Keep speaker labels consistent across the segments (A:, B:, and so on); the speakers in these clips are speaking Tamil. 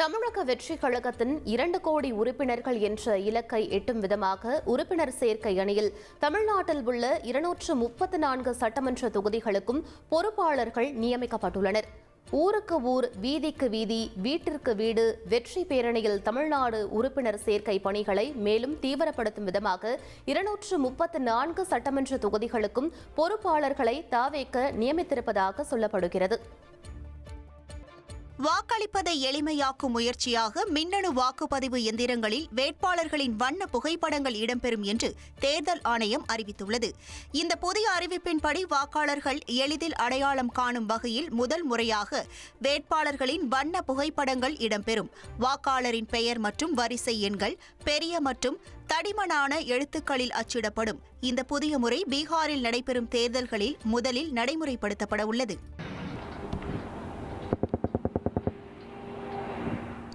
A: தமிழக வெற்றி கழகத்தின் இரண்டு கோடி உறுப்பினர்கள் என்ற இலக்கை எட்டும் விதமாக உறுப்பினர் சேர்க்கை அணியில் தமிழ்நாட்டில் உள்ள இருநூற்று முப்பத்து நான்கு சட்டமன்ற தொகுதிகளுக்கும் பொறுப்பாளர்கள் நியமிக்கப்பட்டுள்ளனர். ஊருக்கு ஊர் வீதிக்கு வீதி வீட்டிற்கு வீடு வெற்றி பேரணியில் தமிழ்நாடு உறுப்பினர் சேர்க்கை பணிகளை மேலும் தீவிரப்படுத்தும் விதமாக இருநூற்று முப்பத்து நான்கு சட்டமன்ற தொகுதிகளுக்கும் பொறுப்பாளர்களை தாவேக்க நியமித்திருப்பதாக சொல்லப்படுகிறது.
B: வாக்களிப்பதை எளிமையாக்கும் முயற்சியாக மின்னணு வாக்குப்பதிவு எந்திரங்களில் வேட்பாளர்களின் வண்ண புகைப்படங்கள் இடம்பெறும் என்று தேர்தல் ஆணையம் அறிவித்துள்ளது. இந்த புதிய அறிவிப்பின்படி வாக்காளர்கள் எளிதில் அடையாளம் காணும் வகையில் முதல் முறையாக வேட்பாளர்களின் வண்ண புகைப்படங்கள் இடம்பெறும். வாக்காளரின் பெயர் மற்றும் வரிசை எண்கள் பெரிய மற்றும் தடிமனான எழுத்துக்களில் அச்சிடப்படும். இந்த புதிய முறை பீகாரில் நடைபெறும் தேர்தல்களில் முதலில் நடைமுறைப்படுத்தப்பட உள்ளது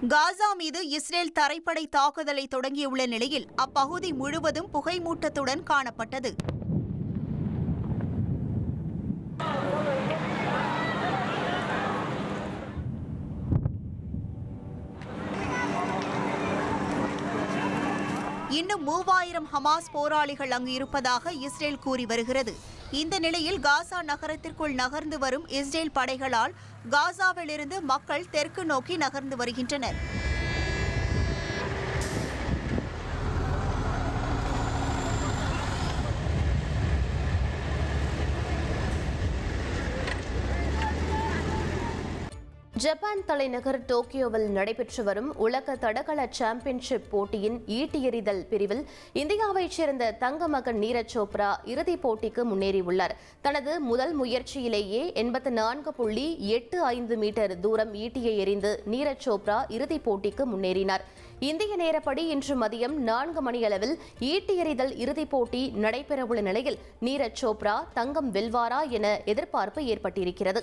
B: காசா மீது இஸ்ரேல் தரைப்படை தாக்குதலை தொடங்கியுள்ள நிலையில் அப்பகுதி முழுவதும் புகைமூட்டத்துடன் காணப்பட்டது. இன்னும் மூவாயிரம் ஹமாஸ் போராளிகள் அங்கு இருப்பதாக இஸ்ரேல் கூறி வருகிறது. இந்த நிலையில் காசா நகரத்திற்குள் நகர்ந்து வரும் இஸ்ரேல் படைகளால் காசாவிலிருந்து மக்கள் தெற்கு நோக்கி நகர்ந்து வருகின்றனர்.
A: ஜப்பான் தலைநகர் டோக்கியோவில் நடைபெற்று வரும் உலக தடகள சாம்பியன்ஷிப் போட்டியின் ஈட்டி எறிதல் பிரிவில் இந்தியாவைச் சேர்ந்த தங்க மகன் நீரஜ் சோப்ரா இறுதிப் போட்டிக்கு முன்னேறியுள்ளார். தனது முதல் முயற்சியிலேயே எண்பத்து நான்கு புள்ளி எட்டு ஐந்து மீட்டர் தூரம் ஈட்டியை எறிந்து நீரஜ் சோப்ரா இறுதிப் போட்டிக்கு முன்னேறினார். இந்திய நேரப்படி இன்று மதியம் நான்கு மணியளவில் ஈட்டி எறிதல் இறுதிப் போட்டி நடைபெறவுள்ள நிலையில் நீரஜ் சோப்ரா தங்கம் வெல்வாரா என எதிர்பார்ப்பு ஏற்பட்டிருக்கிறது.